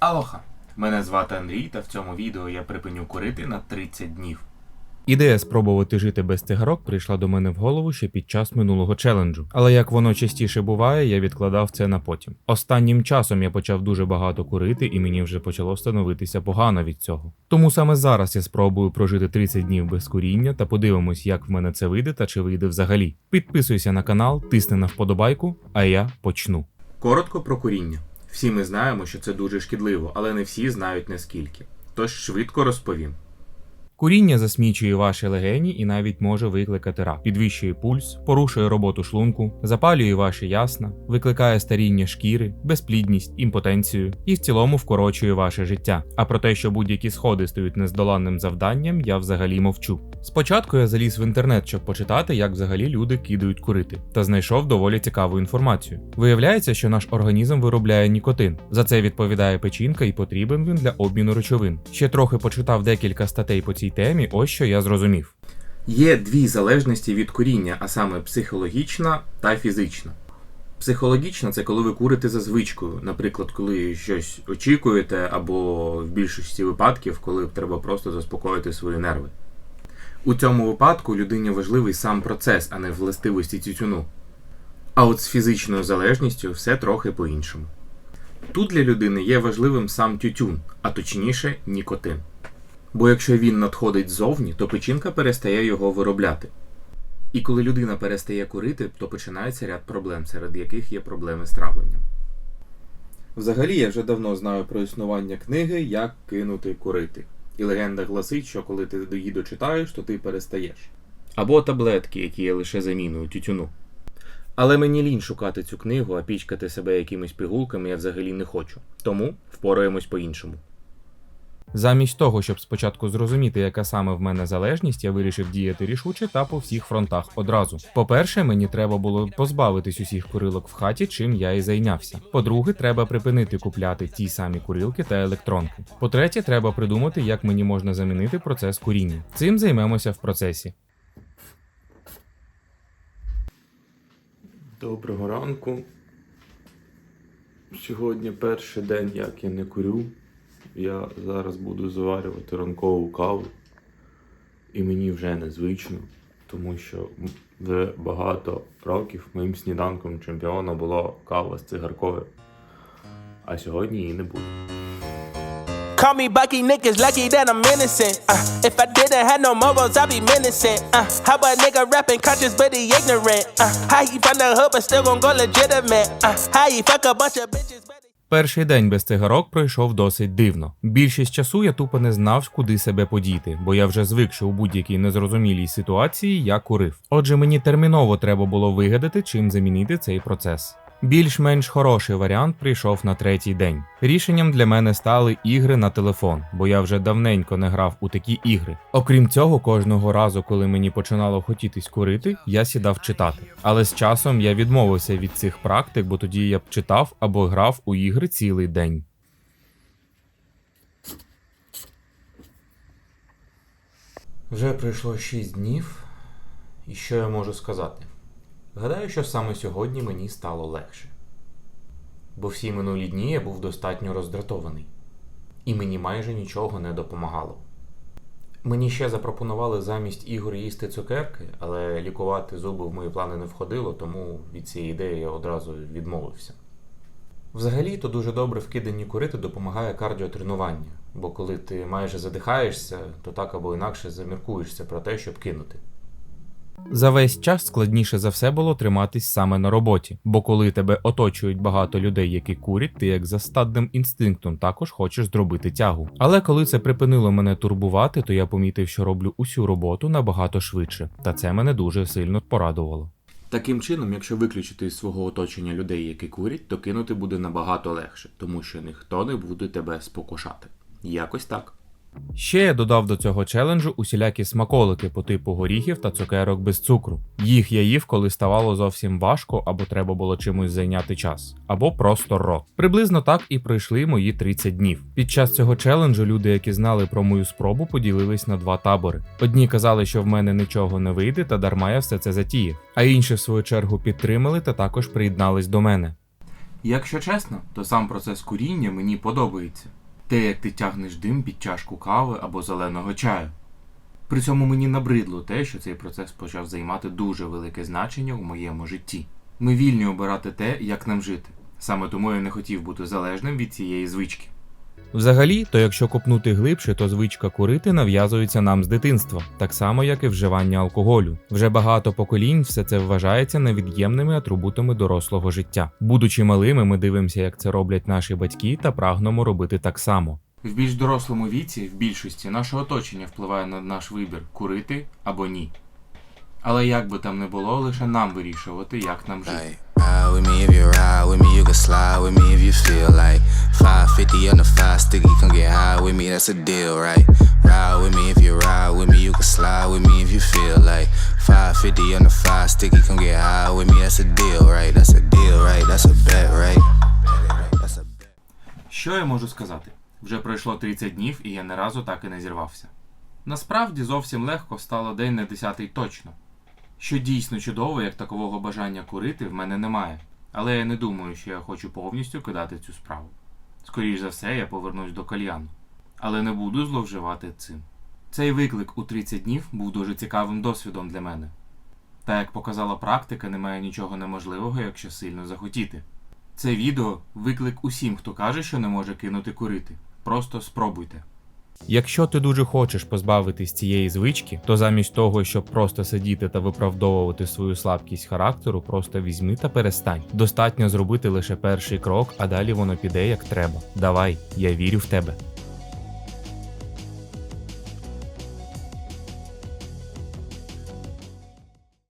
Алоха! Мене звати Андрій, та в цьому відео я припиню курити на 30 днів. Ідея спробувати жити без цигарок прийшла до мене в голову ще під час минулого челенджу. Але як воно частіше буває, я відкладав це на потім. Останнім часом я почав дуже багато курити, і мені вже почало становитися погано від цього. Тому саме зараз я спробую прожити 30 днів без куріння та подивимось, як в мене це вийде та чи вийде взагалі. Підписуйся на канал, тисни на вподобайку, а я почну. Коротко про куріння. Всі ми знаємо, що це дуже шкідливо, але не всі знають наскільки. Тож швидко розповім. Куріння засмічує ваші легені і навіть може викликати рак, підвищує пульс, порушує роботу шлунку, запалює ваші ясна, викликає старіння шкіри, безплідність, імпотенцію і в цілому вкорочує ваше життя. А про те, що будь-які сходи стають нездоланним завданням, я взагалі мовчу. Спочатку я заліз в інтернет, щоб почитати, як взагалі люди кидають курити, та знайшов доволі цікаву інформацію. Виявляється, що наш організм виробляє нікотин. За це відповідає печінка і потрібен він для обміну речовин. Ще трохи почитав декілька статей по цій темі, ось що я зрозумів. Є дві залежності від куріння, а саме психологічна та фізична. Психологічна це коли ви курите за звичкою, наприклад, коли щось очікуєте, або в більшості випадків, коли треба просто заспокоїти свої нерви. У цьому випадку людині важливий сам процес, а не властивості тютюну. А от з фізичною залежністю все трохи по-іншому. Тут для людини є важливим сам тютюн, а точніше нікотин. Бо якщо він надходить ззовні, то печінка перестає його виробляти. І коли людина перестає курити, то починається ряд проблем, серед яких є проблеми з травленням. Взагалі я вже давно знаю про існування книги Як кинути курити. І легенда гласить, що коли ти її дочитаєш, то ти перестаєш. Або таблетки, які є лише заміною тютюну. Але мені лінь шукати цю книгу, а пічкати себе якимись пігулками я взагалі не хочу. Тому впораємось по-іншому. Замість того, щоб спочатку зрозуміти, яка саме в мене залежність, я вирішив діяти рішуче та по всіх фронтах одразу. По-перше, мені треба було позбавитись усіх курилок в хаті, чим я і зайнявся. По-друге, треба припинити купляти ті самі курилки та електронки. По-третє, треба придумати, як мені можна замінити процес куріння. Цим займемося в процесі. Доброго ранку. Сьогодні перший день, як я не курю. Я зараз буду заварювати ранкову каву. І мені вже незвично, тому що вже багато років моїм сніданком чемпіона була кава з цигаркою. А сьогодні її не буде. Call me Bucky, niggas lucky that I'm innocent. Uh, if I didn't have no morals, I'd be menacing. Uh, how a nigga rapping conscious but he ignorant? Uh, how he from the hood but still gon' go legitimate? Uh, how he fuck a bunch of bitches? Перший день без цигарок пройшов досить дивно. Більшість часу я тупо не знав, куди себе подіти, бо я вже звик, що у будь-якій незрозумілій ситуації я курив. Отже, мені терміново треба було вигадати, чим замінити цей процес. Більш-менш хороший варіант прийшов на третій день. Рішенням для мене стали ігри на телефон, бо я вже давненько не грав у такі ігри. Окрім цього, кожного разу, коли мені починало хотітись курити, я сідав читати. Але з часом я відмовився від цих практик, бо тоді я б читав або грав у ігри цілий день. Вже пройшло 6 днів, і що я можу сказати? Гадаю, що саме сьогодні мені стало легше. Бо всі минулі дні я був достатньо роздратований, і мені майже нічого не допомагало. Мені ще запропонували замість ігор їсти цукерки, але лікувати зуби в мої плани не входило, тому від цієї ідеї я одразу відмовився. Взагалі, то дуже добре в киданні курити допомагає кардіотренування, бо коли ти майже задихаєшся, то так або інакше заміркуєшся про те, щоб кинути. За весь час складніше за все було триматись саме на роботі, бо коли тебе оточують багато людей, які курять, ти як за стадним інстинктом також хочеш зробити тягу. Але коли це припинило мене турбувати, то я помітив, що роблю усю роботу набагато швидше, та це мене дуже сильно порадувало. Таким чином, якщо виключити із свого оточення людей, які курять, то кинути буде набагато легше, тому що ніхто не буде тебе спокушати. Якось так. Ще я додав до цього челенджу усілякі смаколики по типу горіхів та цукерок без цукру. Їх я їв, коли ставало зовсім важко, або треба було чимось зайняти час, або просто рот. Приблизно так і пройшли мої 30 днів. Під час цього челенджу люди, які знали про мою спробу, поділились на два табори. Одні казали, що в мене нічого не вийде, та дарма я все це затіяв, а інші, в свою чергу, підтримали та також приєднались до мене. Якщо чесно, то сам процес куріння мені подобається. Те, як ти тягнеш дим під чашку кави або зеленого чаю. При цьому мені набридло те, що цей процес почав займати дуже велике значення у моєму житті. Ми вільні обирати те, як нам жити. Саме тому я не хотів бути залежним від цієї звички. Взагалі, то якщо копнути глибше, то звичка курити нав'язується нам з дитинства, так само як і вживання алкоголю. Вже багато поколінь все це вважається невід'ємними атрибутами дорослого життя. Будучи малими, ми дивимося, як це роблять наші батьки, та прагнемо робити так само. В більш дорослому віці, в більшості, наше оточення впливає на наш вибір курити або ні. Але як би там не було, лише нам вирішувати, як нам жити. Ride with me if you ride with me, you can slide with me if you feel like 550 on the five sticky, come get high with me, that's a deal, right? Ride with me if you ride with me, you can slide with me if you feel like 550 on the five sticky, come get high with me, that's a deal, right? That's a deal, right? That's a bet, right? That's a bet. Що я можу сказати? Вже пройшло 30 днів, і я ні разу так і не зірвався. Насправді зовсім легко стало день на 10 точно. Що дійсно чудово, як такового бажання курити в мене немає. Але я не думаю, що я хочу повністю кидати цю справу. Скоріш за все, я повернусь до кальяну. Але не буду зловживати цим. Цей виклик у 30 днів був дуже цікавим досвідом для мене. Та як показала практика, немає нічого неможливого, якщо сильно захотіти. Це відео виклик усім, хто каже, що не може кинути курити. Просто спробуйте. Якщо ти дуже хочеш позбавитись цієї звички, то замість того, щоб просто сидіти та виправдовувати свою слабкість характеру, просто візьми та перестань. Достатньо зробити лише перший крок, а далі воно піде як треба. Давай, я вірю в тебе.